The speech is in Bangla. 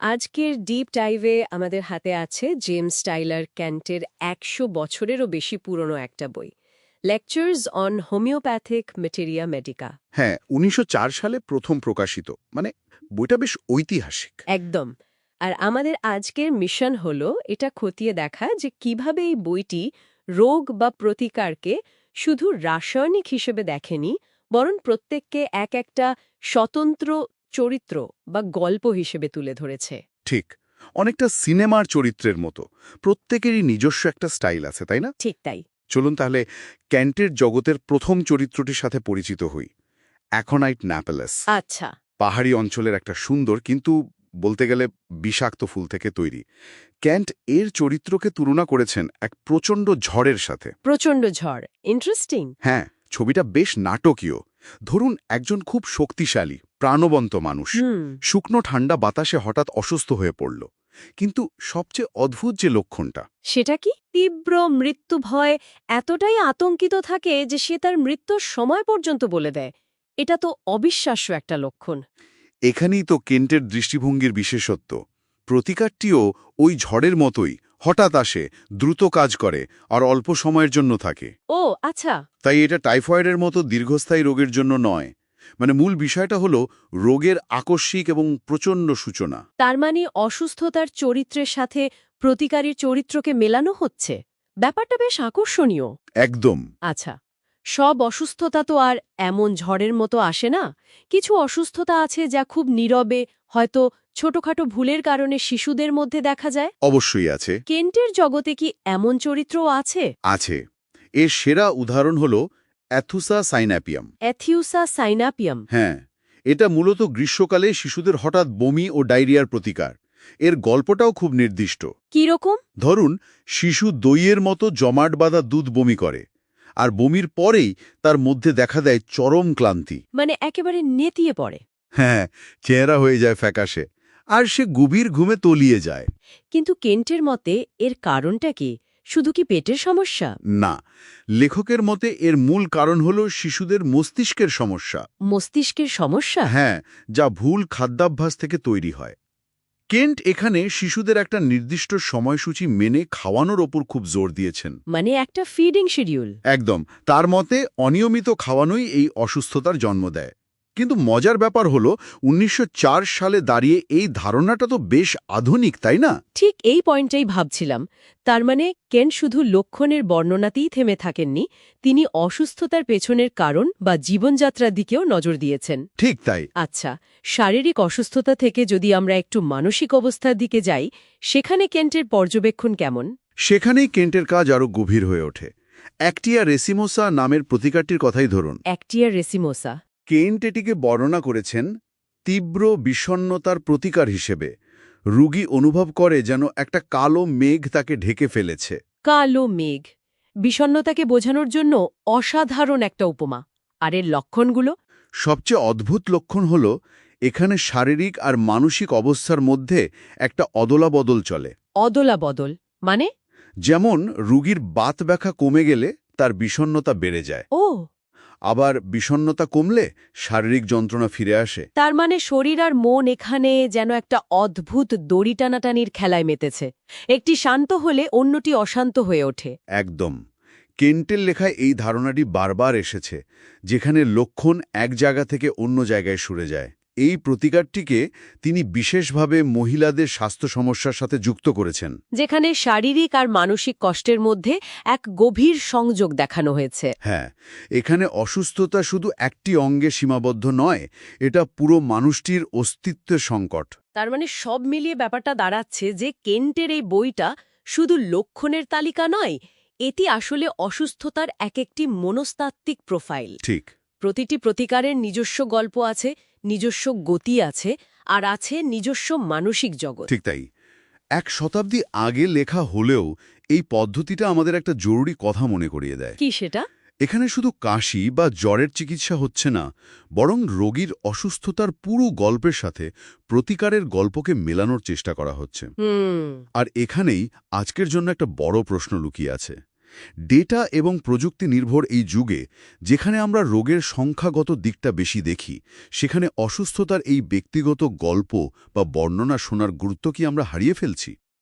আজকের ডিপ ডাইভে আমাদের হাতে আছে জেমস টাইলার ক্যান্টের একশো বছরেরও বেশি পুরনো একটা বই lectures on homeopathic materia medica হ্যাঁ উনিশশো চার সালে প্রথম প্রকাশিত মানে বইটা বেশ ঐতিহাসিক। একদম। আর আমাদের আজকের মিশন হলো এটা খতিয়ে দেখা যে কীভাবে এই বইটি রোগ বা প্রতিকারকে শুধু রাসায়নিক হিসেবে দেখেনি বরং প্রত্যেককে এক একটা স্বতন্ত্র চরিত্র বা গল্প হিসেবে তুলে ধরেছে। ঠিক। অনেকটা সিনেমার চরিত্রের মতো। প্রত্যেকেরই নিজস্ব একটা স্টাইল আছে তাই না? ঠিক তাই। চলুন তাহলে ক্যান্টের জগতের প্রথম চরিত্রটির সাথে পরিচিত হই। Aconite napellus. আচ্ছা। পাহাড়ি অঞ্চলের একটা সুন্দর কিন্তু বলতে গেলে বিষাক্ত ফুল থেকে তৈরি। ক্যান্ট এর চরিত্রকে তুলনা করেছেন এক প্রচণ্ড ঝড়ের সাথে। প্রচণ্ড ঝড়। ইন্টারেস্টিং। হ্যাঁ ছবিটা বেশ নাটকীয়। ধরুন একজন খুব শক্তিশালী। প্রাণবন্ত মানুষ। শুকনো ঠান্ডা বাতাসে হঠাৎ অসুস্থ হয়ে পড়ল। কিন্তু সবচেয়ে অদ্ভুত যে লক্ষণটা। সেটা কি? তীব্র মৃত্যু ভয় এতটাই আতঙ্কিত থাকে যে সে তার মৃত্যুর সময় পর্যন্ত বলে দেয়। এটা তো অবিশ্বাস্য একটা লক্ষণ। এখানেই তো কেন্টের দৃষ্টিভঙ্গির বিশেষত্ব। প্রতিকারটিও ওই ঝড়ের মতোই হঠাৎ আসে দ্রুত কাজ করে আর অল্প সময়ের জন্য থাকে। ও আচ্ছা। তাই এটা টাইফয়েডের মতো দীর্ঘস্থায়ী রোগের জন্য নয়। মানে মূল বিষয়টা হলো রোগের আকস্মিক এবং প্রচণ্ড সূচনা। তার মানে অসুস্থতার চরিত্রের সাথে প্রতিকারীর চরিত্রকে মেলানো হচ্ছে? ব্যাপারটা বেশ আকর্ষণীয়। একদম। আচ্ছা সব অসুস্থতা তো আর এমন ঝড়ের মতো আসে না? কিছু অসুস্থতা আছে যা খুব নীরবে হয়তো ছোটখাটো ভুলের কারণে শিশুদের মধ্যে দেখা যায়? অবশ্যই আছে। কেন্টের জগতে কি এমন চরিত্রও আছে? আছে। এর সেরা উদাহরণ হল অ্যাথুসা সাইনাপিয়াম। অ্যাথিউসা সাইনাপিয়াম। হ্যাঁ এটা মূলত গ্রীষ্মকালে শিশুদের হঠাৎ বমি ও ডায়রিয়ার প্রতিকার। এর গল্পটাও খুব নির্দিষ্ট। কীরকম ধরুন শিশু দইয়ের মতো জমাট বাঁধা দুধ বমি করে আর বমির পরেই তার মধ্যে দেখা দেয় চরম ক্লান্তি। মানে একেবারে নেতিয়ে পড়ে। হ্যাঁ চেহারা হয়ে যায় ফ্যাকাশে আর সে গভীর ঘুমে তলিয়ে যায়। কিন্তু কেন্টের মতে এর কারণটা কি? শুধু কি পেটের সমস্যা? না। লেখকের মতে এর মূল কারণ হল শিশুদের মস্তিষ্কের সমস্যা। মস্তিষ্কের সমস্যা? হ্যাঁ যা ভুল খাদ্যাভ্যাস থেকে তৈরি হয়। কেন্ট এখানে শিশুদের একটা নির্দিষ্ট সময়সূচি মেনে খাওয়ানোর ওপর খুব জোর দিয়েছেন। মানে একটা ফিডিং শিডিউল একদম। তার মতে অনিয়মিত খাওয়ানোই এই অসুস্থতার জন্ম দেয়। কিন্তু মজার ব্যাপার হলো উনিশশো চার সালে দাঁড়িয়ে এই ধারণাটা তো বেশ আধুনিক তাই না? ঠিক এই পয়েন্টটাই ভাবছিলাম। তার মানে কেন শুধু লক্ষণের বর্ণনাতেই থেমে থাকেননি তিনি অসুস্থতার পেছনের কারণ বা জীবনযাত্রার দিকেও নজর দিয়েছেন। ঠিক তাই। আচ্ছা শারীরিক অসুস্থতা থেকে যদি আমরা একটু মানসিক অবস্থার দিকে যাই সেখানে কেন্টের পর্যবেক্ষণ কেমন? সেখানেই কেন্টের কাজ আরও গভীর হয়ে ওঠে। অ্যাক্টিয়া রেসিমোসা নামের প্রতিকারটির কথাই ধরুন। অ্যাক্টিয়া রেসিমোসা। কেন্ট এটিকে বর্ণনা করেছেন তীব্র বিষণ্নতার প্রতিকার হিসেবে। রুগী অনুভব করে যেন একটা কালো মেঘ তাকে ঢেকে ফেলেছে। কালো মেঘ। বিষণ্নতাকে বোঝানোর জন্য অসাধারণ একটা উপমা। আর এর লক্ষণগুলো? সবচেয়ে অদ্ভুত লক্ষণ হল এখানে শারীরিক আর মানসিক অবস্থার মধ্যে একটা অদলাবদল চলে। অদলা বদল মানে? যেমন রুগীর বাত ব্যথা কমে গেলে তার বিষণ্নতা বেড়ে যায়। ও আবার বিষণ্নতা কমলে শারীরিক যন্ত্রণা ফিরে আসে। তার মানে শরীর আর মন এখানে যেন একটা অদ্ভুত দড়ি টানাটানির খেলায় মেতেছে। একটি শান্ত হলে অন্যটি অশান্ত হয়ে ওঠে। একদম। কেন্টের লেখায় এই ধারণাটি বারবার এসেছে যেখানে লক্ষণ এক জায়গা থেকে অন্য জায়গায় সরে যায়। এই প্রতিকারটিকে তিনি বিশেষভাবে মহিলাদের স্বাস্থ্য সমস্যার সাথে যুক্ত করেছেন। যেখানে শারীরিক আর মানসিক কষ্টের মধ্যে এক গভীর সংযোগ দেখানো হয়েছে। হ্যাঁ এখানে অসুস্থতা শুধু একটি অঙ্গে সীমাবদ্ধ নয় এটা পুরো মানুষটির অস্তিত্বের সংকট। তার মানে সব মিলিয়ে ব্যাপারটা দাঁড়াচ্ছে যে কেন্টের এই বইটা শুধু লক্ষণের তালিকা নয় এটি আসলে অসুস্থতার এক একটি মনস্তাত্ত্বিক প্রোফাইল। ঠিক। প্রতিটি প্রতিকারের নিজস্ব গল্প আছে নিজস্ব গতি আছে আর আছে নিজস্ব মানসিক জগৎ। ঠিক তাই। এক শতাব্দী আগে লেখা হলেও এই পদ্ধতিটা আমাদের একটা জরুরি কথা মনে করিয়ে দেয়। কি সেটা? এখানে শুধু কাশি বা জ্বরের চিকিৎসা হচ্ছে না বরং রোগীর অসুস্থতার পুরো গল্পের সাথে প্রতিকারের গল্পকে মেলানোর চেষ্টা করা হচ্ছে। আর এখানেই আজকের জন্য একটা বড় প্রশ্ন লুকিয়ে আছে। ডেটা এবং প্রযুক্তি নির্ভর এই যুগে, যেখানে আমরা রোগের সংখ্যাগত দিকটা বেশি দেখি, সেখানে অসুস্থতার এই ব্যক্তিগত গল্প বা বর্ণনা শোনার গুরুত্ব কি আমরা হারিয়ে ফেলছি?